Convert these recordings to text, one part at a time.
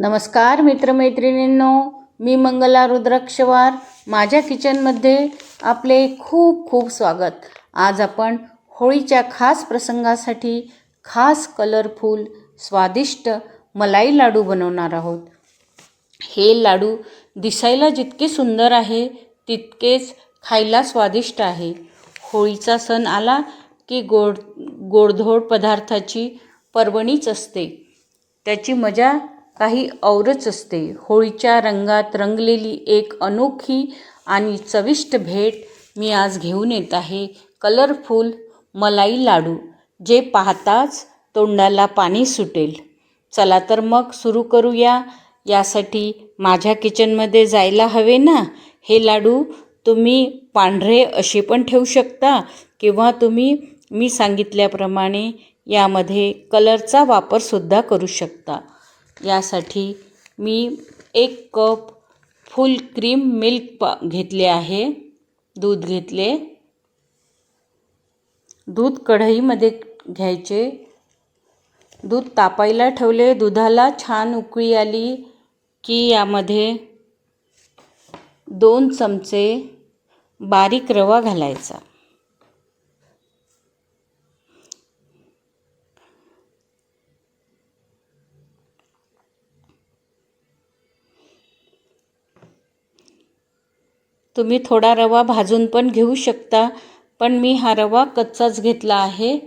नमस्कार मित्रमैत्रिणींनो. मी मंगला रुद्राक्षवार. माझ्या किचनमध्ये आपले खूप खूप स्वागत. आज आपण होळीच्या खास प्रसंगासाठी खास कलरफुल स्वादिष्ट मलाई लाडू बनवणार आहोत. हे लाडू दिसायला जितके सुंदर आहे तितकेच खायला स्वादिष्ट आहे. होळीचा सण आला की गोड गोडधोड पदार्थाची पर्वणीच असते. त्याची मजा काही औरच असते. होळीच्या रंगात रंगलेली एक अनोखी आणि चविष्ट भेट मी आज घेऊन येत आहे. कलरफुल मलाई लाडू जे पाहताच तोंडाला पाणी सुटेल. चला तर मग सुरू करूया. यासाठी माझ्या किचनमध्ये जायला हवे ना? हे लाडू तुम्ही पांढरे असे पण ठेवू शकता किंवा तुम्ही मी सांगितल्याप्रमाणे यामध्ये कलरचा वापरसुद्धा करू शकता. यासाठी मी एक कप फुल क्रीम मिल्क पा घेतले आहे. दूध घेतले. दूध कढईमध्ये घ्यायचे. दूध तापायला ठेवले. दुधाला छान उकळी आली की यामध्ये दोन चमचे बारीक रवा घालायचा. तुम्ही थोडा रवा भाजून पण घेऊ शकता पण मी हा रवा कच्चाच घेतला आहे.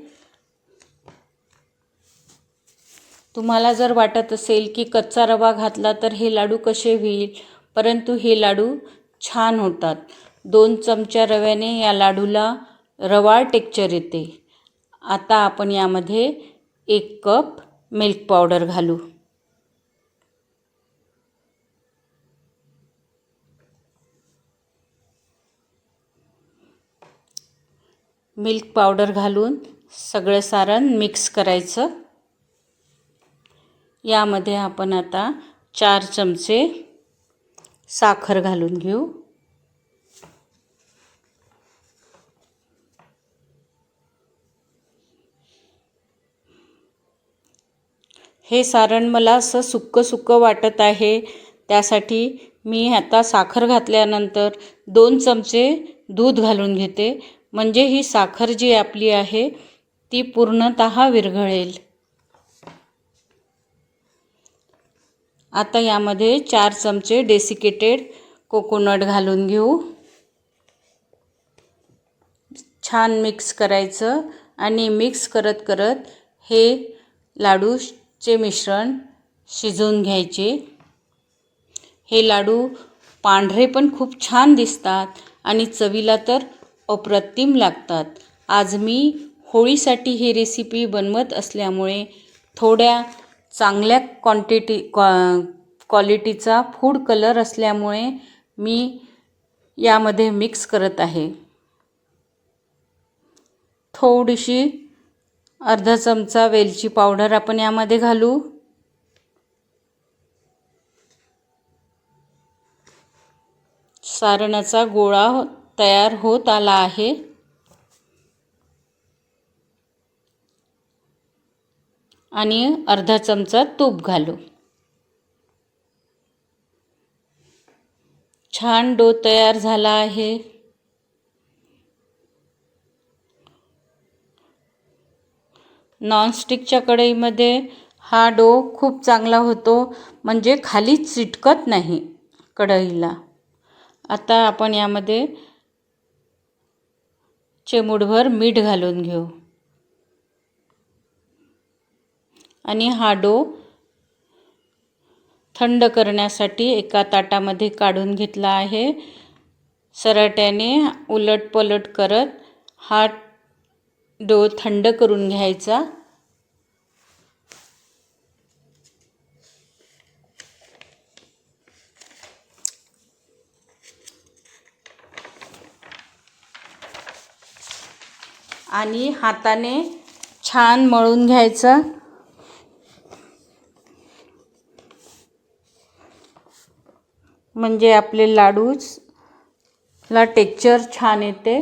तुम्हाला जर वाटत असेल की कच्चा रवा घातला तर हे लाडू कसे होईल परंतु हे लाडू छान होतात. दोन चमच्या रव्याने या लाडूला रवाळ टेक्चर येते. आता आपण यामध्ये एक कप मिल्क पावडर घालू. मिल्क पावडर घालून सगळं सारण मिक्स करायचं. यामध्ये आपण आता चार चमचे साखर घालून घेऊ. हे सारण मला असं सुक्कं सुक्कं वाटत आहे. त्यासाठी मी आता साखर घातल्यानंतर दोन चमचे दूध घालून घेते. म्हणजे ही साखर जी आपली आहे ती पूर्णत विरघळेल. आता यामध्ये चार चमचे डेसिकेटेड कोकोनट घालून घेऊ. छान मिक्स करायचं आणि मिक्स करत करत हे लाडूचे मिश्रण शिजवून घ्यायचे. हे लाडू पांढरे पण खूप छान दिसतात आणि चवीला तर अप्रतिम लागतात. आज मी होळीसाठी ही रेसिपी बनवत असल्यामुळे थोड्या चांगल्या क्वांटिटी क्वा क्वालिटीचा फूड कलर असल्यामुळे मी यामध्ये मिक्स करत आहे. थोडीशी अर्धा चमचा वेलची पावडर आपण यामध्ये घालू. सारणाचा गोळा तयार होत आला आहे. आणि अर्धा चमचा तूप घालू. छान डो तयार झाला आहे. नॉनस्टिकच्या कढईमध्ये हा डो खूप चांगला होतो म्हणजे खाली चिटकत नाही कढईला. आता आपण यामध्ये चिमूटभर मीठ घालून घेऊ. आणि हा डो थंड करण्यासाठी एका ताटामध्ये काढून घेतला आहे. सराट्याने उलट पलट करत हा डो थंड करून घ्यायचा. आणि हाताने छान मळून घ्यायचं. म्हणजे आपले लाडूच ला टेक्चर छान येते.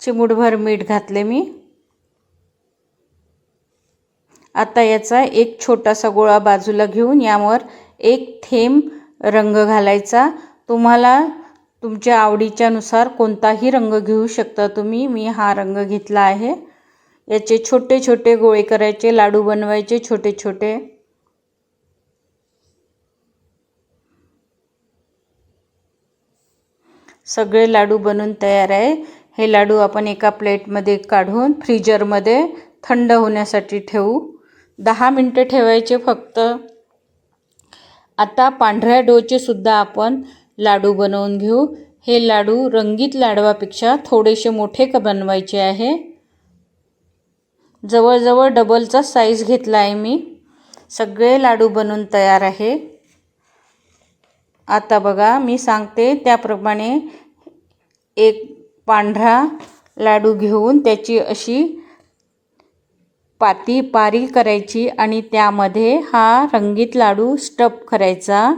चिमूटभर मीठ घातले मी. आता याचा एक छोटासा गोळा बाजूला घेऊन यावर एक थेंब रंग घालायचा. तुम्हाला तुमच्या आवडीच्यानुसार कोणताही रंग घेऊ शकता तुम्ही. मी हा रंग घेतला आहे. याचे छोटे छोटे गोळे करायचे लाडू बनवायचे छोटे छोटे. सगळे लाडू बनून तयार आहे. हे लाडू आपण एका प्लेटमध्ये काढून फ्रीजरमध्ये थंड होण्यासाठी ठेवू. दहा मिनटं ठेवायचे फक्त. आता पांढऱ्या डोचे सुद्धा आपण लाडू बनवून घेऊ. हे लाडू रंगीत लाडवापेक्षा थोडेसे मोठे क बनवायचे आहे. जवळजवळ डबलचा साईज घेतला आहे मी. सगळे लाडू बनवून तयार आहे. आता बघा मी सांगते त्याप्रमाणे एक पांढरा लाडू घेऊन त्याची अशी पाती पारी करायची आणि त्यामध्ये हा रंगीत लाडू स्टफ करायचा.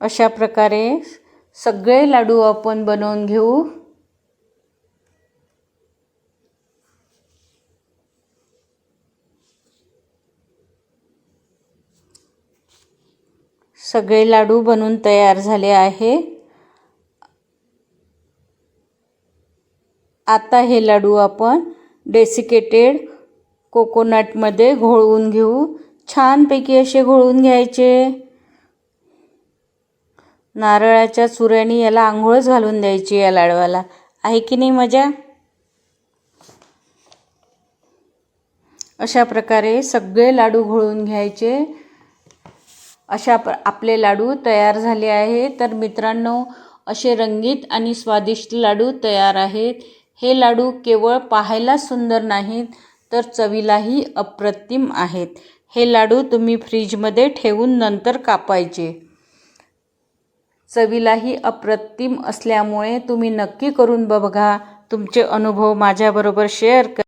अशा प्रकारे सगळे लाडू आपण बनवून घेऊ. सगळे लाडू बनवून तयार झाले आहे. आता हे लाडू आपण डेसिकेटेड कोकोनटमध्ये घोळवून घेऊ. छानपैकी असे घोळून घ्यायचे. नारळाच्या चुऱ्याने याला आंघोळच घालून द्यायची या लाडवाला. आहे की नाही मजा? अशा प्रकारे सगळे लाडू घोळून घ्यायचे. अशा प्र आपले लाडू तयार झाले आहे तर मित्रांनो असे रंगीत आणि स्वादिष्ट लाडू तयार आहेत. हे लाडू केवळ पाहायला सुंदर नाहीत तर चवीलाही अप्रतिम आहेत. हे लाडू तुम्ही फ्रीजमध्ये ठेवून नंतर कापायचे. चवीलाही अप्रतिम असल्यामुळे तुम्ही नक्की करून बघा. तुमचे अनुभव माझ्याबरोबर शेअर कर